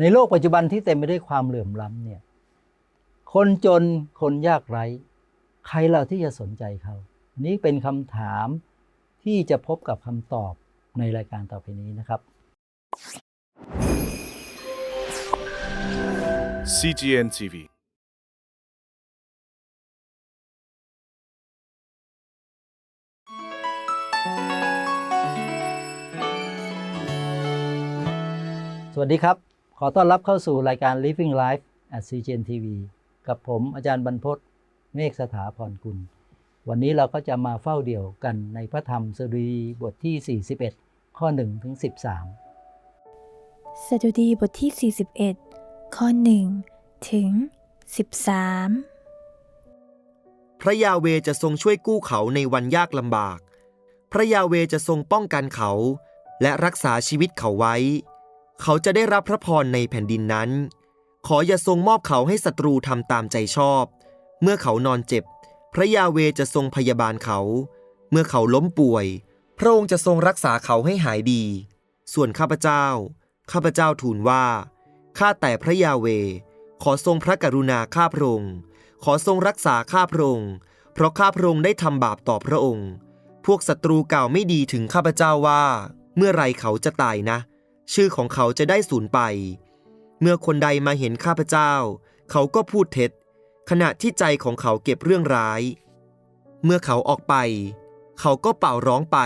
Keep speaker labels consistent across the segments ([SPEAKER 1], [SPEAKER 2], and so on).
[SPEAKER 1] ในโลกปัจจุบันที่เต็มไปด้วยความเหลื่อมล้ำเนี่ย คนจนคนยากไร้ ใครเราที่จะสนใจเขา นี่เป็นคำถามที่จะพบกับคำตอบในรายการต่อไปนี้นะครับ
[SPEAKER 2] CGN TV
[SPEAKER 1] สวัสดีครับ ขอต้อนรับเข้าสู่รายการ Living Life at CGN TV กับผมอาจารย์บรรพศเมฆสถาพรกุล วันนี้เราก็จะมาเฝ้าเดี่ยวกันในพระธรรมสดุดีบทที่ 41 ข้อ1ถึง13
[SPEAKER 3] สดุดีบทที่ 41 ข้อ1ถึง13
[SPEAKER 4] พระยาเวจะทรงช่วยกู้เขาในวันยากลำบาก พระยาเวจะทรงป้องกันเขา และรักษาชีวิตเขาไว้ เขาจะได้รับพระพรในแผ่นดินนั้น ขออย่าทรงมอบเขาให้ศัตรูทำตามใจชอบ เมื่อเขานอนเจ็บ พระยาเวจะทรงพยาบาลเขา เมื่อเขาล้มป่วย พระองค์จะทรงรักษาเขาให้หายดี ส่วนข้าพเจ้า ข้าพเจ้าทูลว่า ข้าแต่พระยาเว ขอทรงพระกรุณาข้าพระองค์ ขอทรงรักษาข้าพระองค์ เพราะข้าพระองค์ได้ทำบาปต่อพระองค์ พวกศัตรูกล่าวไม่ดีถึงข้าพเจ้าว่า เมื่อไรเขาจะตายนะ ชื่อของเขาจะได้สูญไป เมื่อคนใดมาเห็นข้าพเจ้า เขาก็พูดเท็จ ขณะที่ใจของเขาเก็บเรื่องร้าย เมื่อเขาออกไป เขาก็เป่าร้องไป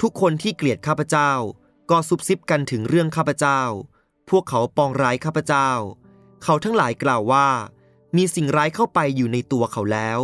[SPEAKER 4] ทุกคนที่เกลียดข้าพเจ้า ก็ซุบซิบกันถึงเรื่องข้าพเจ้า พวกเขาปองร้ายข้าพเจ้า เขาทั้งหลายกล่าวว่า มีสิ่งร้ายเข้าไปอยู่ในตัวเขาแล้ว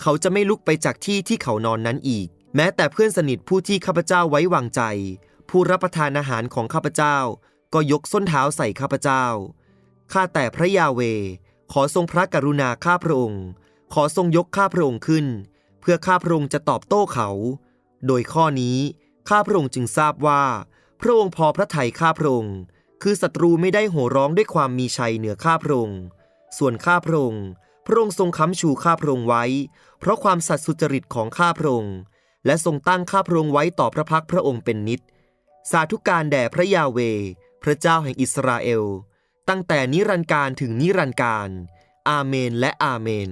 [SPEAKER 4] เขาจะไม่ลุกไปจากที่ที่เขานอนนั้นอีก แม้แต่เพื่อนสนิทผู้ที่ข้าพเจ้าไว้วางใจ ผู้รับประทานอาหารของข้าพเจ้า ก็ยกส้นเท้าใส่ข้าพเจ้า ข้าแต่พระยาเว ขอทรงพระกรุณาข้าพระองค์ ขอทรงยกข้าพระองค์ขึ้น เพื่อข้าพระองค์จะตอบโต้เขา โดยข้อนี้ข้าพระองค์จึงทราบว่า พระองค์พอพระทัยข้าพระองค์ คือศัตรูไม่ได้โห่ร้องด้วยความมีชัยเหนือข้าพระองค์ ส่วนข้าพระองค์พระองค์ทรงค้ำชูข้าพระองค์ไว้ เพราะความสัตย์สุจริตของข้าพระองค์ และทรงตั้งข้าพระองค์ไว้ต่อพระพักพระองค์เป็นนิจ สาธุการแด่พระยาเว พระเจ้าแห่งอิสราเอล ตั้งแต่นิรันดร์การถึงนิรันดร์การ อาเมนและอาเมน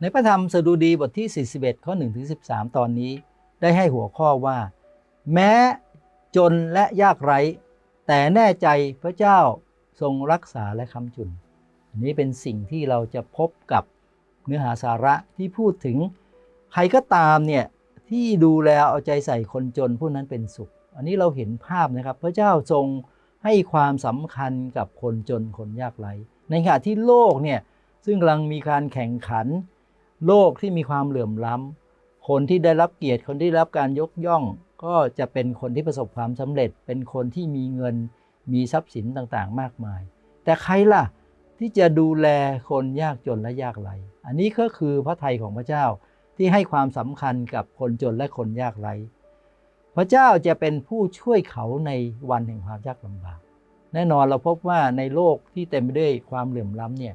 [SPEAKER 1] ในพระธรรมสดุดีบทที่ 41 ข้อ1ถึง13 ตอนนี้ ได้ให้หัวข้อว่า แม้จนและยากไร้ แต่แน่ใจพระเจ้าทรงรักษาและค้ำจุน อันนี้เป็นสิ่งที่เราจะพบกับเนื้อหาสาระที่พูดถึง ใครก็ตามเนี่ยที่ดูแลเอาใจใส่คนจนผู้นั้นเป็นสุข อันนี้เราเห็นภาพนะครับ พระเจ้าทรงให้ความสำคัญกับคนจนคนยากไร้ในขณะที่โลกเนี่ยซึ่งกำลังมีการแข่งขัน โลกที่มีความเหลื่อมล้ำคนที่ได้รับเกียรติคนที่ได้รับการยกย่อง ก็จะเป็นคนที่ประสบความสำเร็จ เป็นคนที่มีเงินมีทรัพย์สินต่างๆ มากมาย แต่ใครล่ะที่จะดูแลคนยากจนและยากไร้อันนี้ก็คือพระทัยของพระเจ้าที่ให้ความสำคัญกับคนจนและคนยากไร้ พระเจ้าจะเป็นผู้ช่วยเขาในวันแห่งความยากลำบาก แน่นอนเราพบว่าในโลกที่เต็มไปด้วยความเหลื่อมล้ำเนี่ย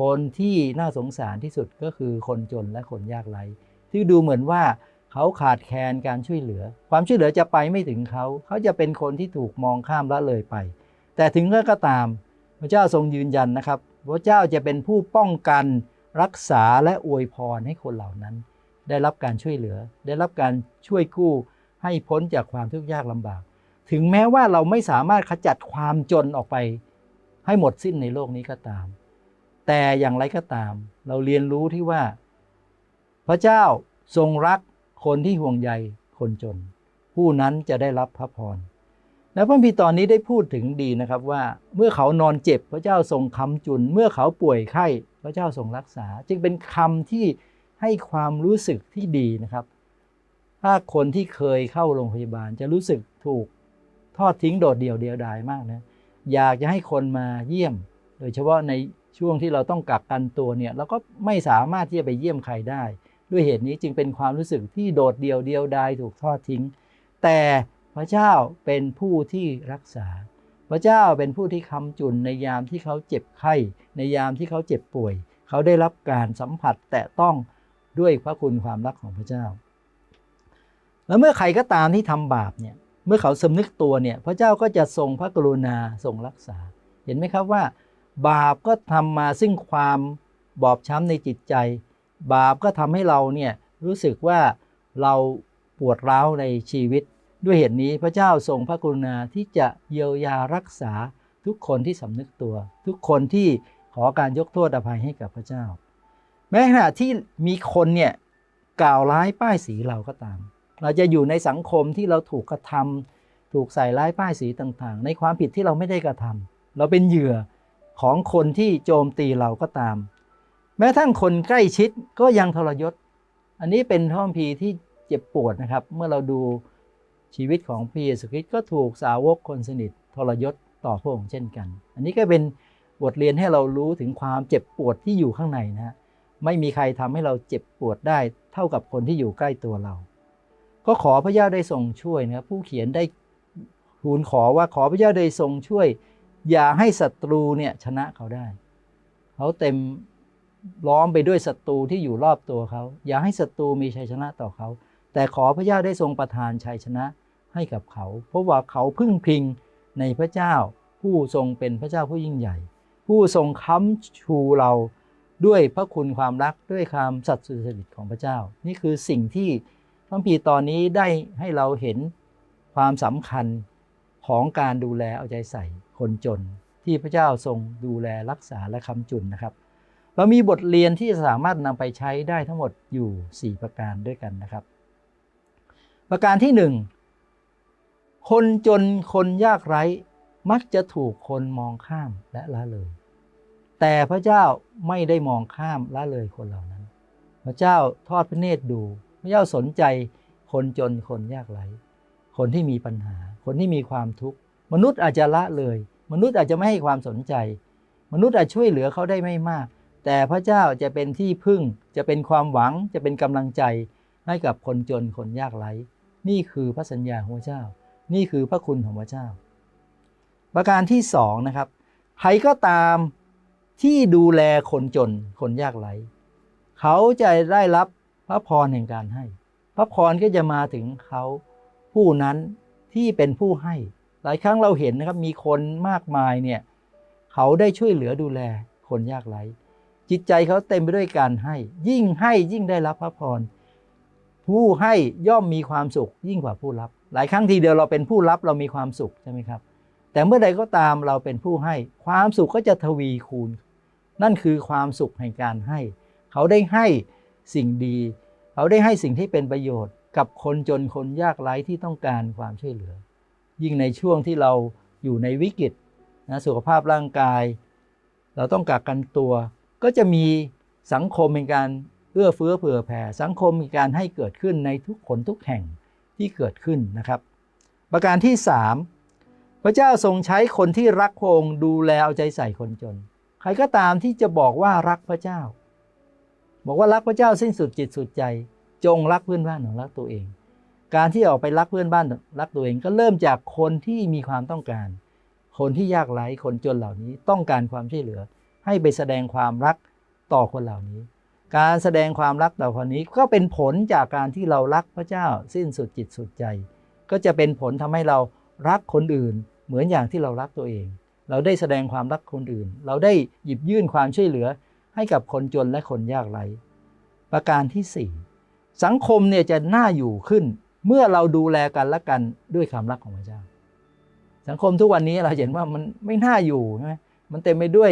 [SPEAKER 1] คนที่น่าสงสารที่สุดก็คือคนจนและคนยากไร้ที่ดูเหมือนว่าเขาขาดแคลนการช่วยเหลือ ความช่วยเหลือจะไปไม่ถึงเขา เขาจะเป็นคนที่ถูกมองข้ามละเลยไป แต่ถึงก็ตาม พระเจ้าทรงยืนยันนะครับ พระเจ้าจะเป็นผู้ป้องกันรักษาและอวยพรให้คนเหล่านั้น ได้รับการช่วยเหลือ ได้รับการช่วยกู้ ให้พ้นจากความทุกข์ยากลำบาก ถึงแม้ว่าเราไม่สามารถขจัดความจนออกไป ให้หมดสิ้นในโลกนี้ก็ตาม แต่อย่างไรก็ตาม เราเรียนรู้ที่ว่า พระเจ้าทรงรักคนที่ห่วงใยคนจน ผู้นั้นจะได้รับพระพรแล้วพระพีตอนนี้ได้พูดถึงดีนะครับว่าเมื่อเขานอนเจ็บพระเจ้าทรงคำจุน เมื่อเขาป่วยไข้พระเจ้าทรงรักษา จึงเป็นคำที่ให้ความรู้สึกที่ดีนะครับ ถ้าคนที่เคยเข้าโรงพยาบาลจะรู้สึกถูกทอดทิ้งโดดเดี่ยวเดียวดายมากนะอยากจะให้คนมาเยี่ยม โดยเฉพาะในช่วงที่เราต้องกักกันตัวเนี่ยเราก็ไม่สามารถที่จะไปเยี่ยมใครได้ ด้วยเหตุนี้จึงเป็นความรู้สึกที่โดดเดี่ยวเดียวดายถูกทอดทิ้ง แต่พระเจ้าเป็นผู้ที่รักษา พระเจ้าเป็นผู้ที่คำจุนในยามที่เขาเจ็บไข้ ในยามที่เขาเจ็บป่วย เขาได้รับการสัมผัสแตะต้องด้วยพระคุณความรักของพระเจ้า แล้วเมื่อใครก็ตามที่ทำบาปเนี่ยเมื่อเขาสำนึกตัวเนี่ยพระเจ้าก็จะทรงพระกรุณาทรงรักษา เห็นไหมครับว่า บาปก็ทำมาซึ่งความบอบช้ำในจิตใจ บาปก็ทำให้เราเนี่ยรู้สึกว่าเราปวดร้าวในชีวิต ด้วยเหตุนี้พระเจ้าทรงพระกรุณาที่จะเยียวยารักษาทุกคนที่สำนึกตัว ทุกคนที่ขอการยกโทษอภัยให้กับพระเจ้า แม้ขณะที่มีคนเนี่ยกล่าวร้ายป้ายสีเราก็ตาม เราจะอยู่ในสังคมที่เราถูกกระทำถูกใส่ร้ายป้ายสีต่างๆ ในความผิดที่เราไม่ได้กระทำเราเป็นเหยื่อของคนที่โจมตีเราก็ตาม แม้ทั้งคนใกล้ชิดก็ยังทรยศ อันนี้เป็นท่อมพีที่เจ็บปวดนะครับ เมื่อเราดูชีวิตของพระเยซูคริสต์ก็ถูกสาวกคนสนิททรยศต่อพระองค์เช่นกัน อันนี้ก็เป็นบทเรียนให้เรารู้ถึงความเจ็บปวดที่อยู่ข้างในนะฮะไม่มีใครทำให้เราเจ็บปวดได้เท่ากับคนที่อยู่ใกล้ตัวเรา ก็ขอพระเจ้าได้ทรงช่วยนะผู้เขียนได้ทูลขอว่าขอพระเจ้าได้ทรงช่วย อย่าให้ศัตรูเนี่ยชนะเขาได้ เขาเต็มล้อมไปด้วยศัตรูที่อยู่รอบตัวเขา อย่าให้ศัตรูมีชัยชนะต่อเขา แต่ขอพระเจ้าได้ทรงประทานชัยชนะให้กับเขา เพราะว่าเขาพึ่งพิงในพระเจ้า ผู้ทรงเป็นพระเจ้าผู้ยิ่งใหญ่ ผู้ทรงค้ำชูเราด้วยพระคุณความรักด้วยความสัตย์สุจริตของพระเจ้า นี่คือสิ่งที่ พระคัมภีร์ตอนนี้ได้ให้เราเห็นความสำคัญของการดูแลเอาใจใส่คนจน ที่พระเจ้าทรงดูแลรักษาและคำจุนนะครับ เรามีบทเรียนที่สามารถนำไปใช้ได้ทั้งหมดอยู่ 4 ประการด้วยกันนะครับ ประการที่ 1 คนจนคนยากไร้มักจะถูกคนมองข้ามและละเลย แต่พระเจ้าไม่ได้มองข้ามละเลยคนเหล่านั้น พระเจ้าทอดพระเนตรดู พระเจ้าสนใจคนจนคนยากไร้คนที่มีปัญหา คนที่มีความทุกข์มนุษย์อาจจะละเลย มนุษย์อาจจะไม่ให้ความสนใจ มนุษย์อาจช่วยเหลือเขาได้ไม่มาก แต่พระเจ้าจะเป็นที่พึ่ง จะเป็นความหวังจะเป็นกำลังใจให้กับคนจนคนยากไร้ นี่คือพระสัญญาของพระเจ้า นี่คือพระคุณของพระเจ้า ประการที่สองนะครับใครก็ตามที่ดูแลคนจนคนยากไร้ เขาจะได้รับ พระพรแห่งการให้ พระพรก็จะมาถึงเขาผู้นั้นที่เป็นผู้ให้ หลายครั้งเราเห็นนะครับมีคนมากมายเนี่ยเขาได้ช่วยเหลือดูแลคนยากไร้จิตใจเขาเต็มไปด้วยการให้ ยิ่งให้ยิ่งได้รับพระพร ผู้ให้ย่อมมีความสุขยิ่งกว่าผู้รับ หลายครั้งทีเดียวเราเป็นผู้รับเรามีความสุขใช่ไหมครับ แต่เมื่อใดก็ตามเราเป็นผู้ให้ ความสุขก็จะทวีคูณ นั่นคือความสุขแห่งการให้ เขาได้ให้ สิ่งดี เขาได้ให้สิ่งที่เป็นประโยชน์ กับคนจนคนยากไร้ที่ต้องการความช่วยเหลือ ยิ่งในช่วงที่เราอยู่ในวิกฤตนะสุขภาพร่างกาย เราต้องกักกันตัว ก็จะมีสังคมเป็นการเอื้อเฟื้อเผื่อแผ่ สังคมมีการให้เกิดขึ้นในทุกคนทุกแห่งที่เกิดขึ้นนะครับ ประการที่ 3 พระเจ้าทรงใช้คนที่รักพระองค์ดูแลเอาใจใส่คนจน ใครก็ตามที่จะบอกว่ารักพระเจ้า บอกว่ารักพระเจ้าสิ้นสุดจิตสุดใจ จงรักเพื่อนบ้านของรักตัวเอง การที่ออกไปรักเพื่อนบ้านรักตัวเอง ก็เริ่มจากคนที่มีความต้องการ คนที่ยากไร้คนจนเหล่านี้ต้องการความช่วยเหลือ ให้ไปแสดงความรักต่อคนเหล่านี้ การแสดงความรักต่อคนนี้ก็เป็นผลจากการที่เรารักพระเจ้าสิ้นสุดจิตสุดใจ ก็จะเป็นผลทำให้เรารักคนอื่น เหมือนอย่างที่เรารักตัวเอง เราได้แสดงความรักคนอื่น เราได้หยิบยื่นความช่วยเหลือ ให้กับคนจนและคนยากไร้ประการที่ 4 สังคมเนี่ยจะน่าอยู่ขึ้น เมื่อเราดูแลกันและกันด้วยความรักของพระเจ้า สังคมทุกวันนี้เราเห็นว่ามันไม่น่าอยู่ใช่ไหมมันเต็มไปด้วย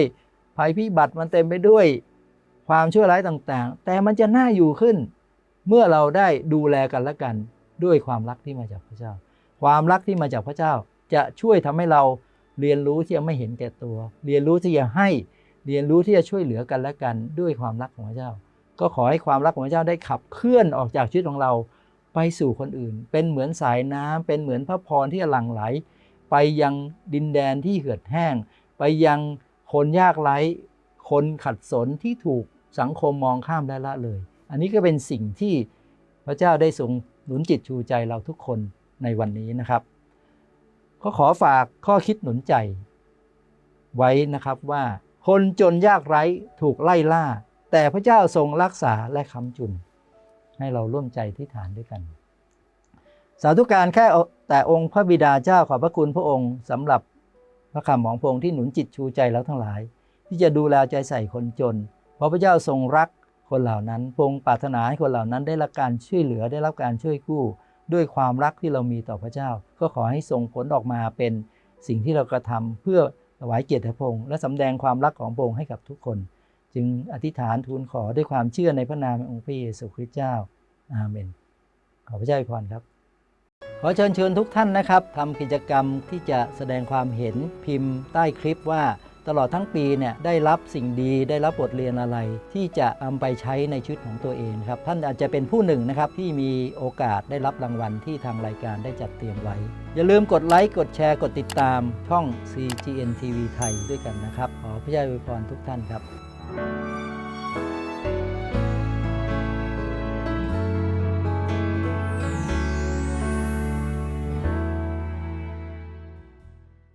[SPEAKER 1] ภัยพิบัติมันเต็มไปด้วยความชั่วร้ายต่างๆ แต่มันจะน่าอยู่ขึ้น เมื่อเราได้ดูแลกันและกันด้วยความรักที่มาจากพระเจ้า ความรักที่มาจากพระเจ้าจะช่วยทำให้เราเรียนรู้ที่จะไม่เห็นแก่ตัว เรียนรู้ที่จะให้ เรียนรู้ที่จะช่วยเหลือกันและกันด้วยความรักของพระเจ้า ก็ขอให้ความรักของพระเจ้าได้ขับเคลื่อนออกจากชีวิตของเราไปสู่คนอื่น เป็นเหมือนสายน้ำเป็นเหมือนพระพรที่หลั่งไหล ไปยังดินแดนที่เหือดแห้ง ไปยังคนยากไร้คนขัดสนที่ถูกสังคมมองข้ามและละเลย อันนี้ก็เป็นสิ่งที่พระเจ้าได้ทรงหนุนจิตชูใจเราทุกคนในวันนี้นะครับ ก็ขอฝากข้อคิดหนุนใจไว้นะครับว่า คนจนยากไร้ถูกไล่ล่า แต่พระเจ้าทรงรักษาและค้ำจุน ให้เราร่วมใจที่ฐานด้วยกัน สาธุการแค่แต่องค์พระบิดาเจ้าขอบพระคุณพระองค์สำหรับพระคำของพระองค์ที่หนุนจิตชูใจเราทั้งหลาย ที่จะดูแลใจใส่คนจน เพราะพระเจ้าทรงรักคนเหล่านั้นพรงปรารถนาให้คนเหล่านั้นได้รับการช่วยเหลือได้รับการช่วยกู้ ด้วยความรักที่เรามีต่อพระเจ้า ก็ขอให้ส่งผลออกมาเป็นสิ่งที่เรากระทำเพื่อ ถวายเกียรติพระองค์และสำแดงความรักของพระองค์ให้กับทุกคน จึงอธิษฐานทูลขอด้วยความเชื่อในพระนามองค์พระเยซูคริสต์เจ้าอาเมน ขอพระเจ้าอวยพรครับ ขอเชิญชวนทุกท่านนะครับทำกิจกรรมที่จะแสดงความเห็นพิมพ์ใต้คลิปว่า ตลอดทั้งปีเนี่ยได้รับสิ่งดีได้รับบทเรียนอะไร ที่จะนำไปใช้ในชีวิตของตัวเองครับท่านอาจจะเป็นผู้หนึ่งนะครับที่มีโอกาสได้รับรางวัลที่ทางรายการได้จัดเตรียมไว้ อย่าลืมกดไลค์กดแชร์กดติดตามช่อง CGN TV ไทยด้วยกันนะครับขอพระเจ้าอวยพรทุกท่านครับ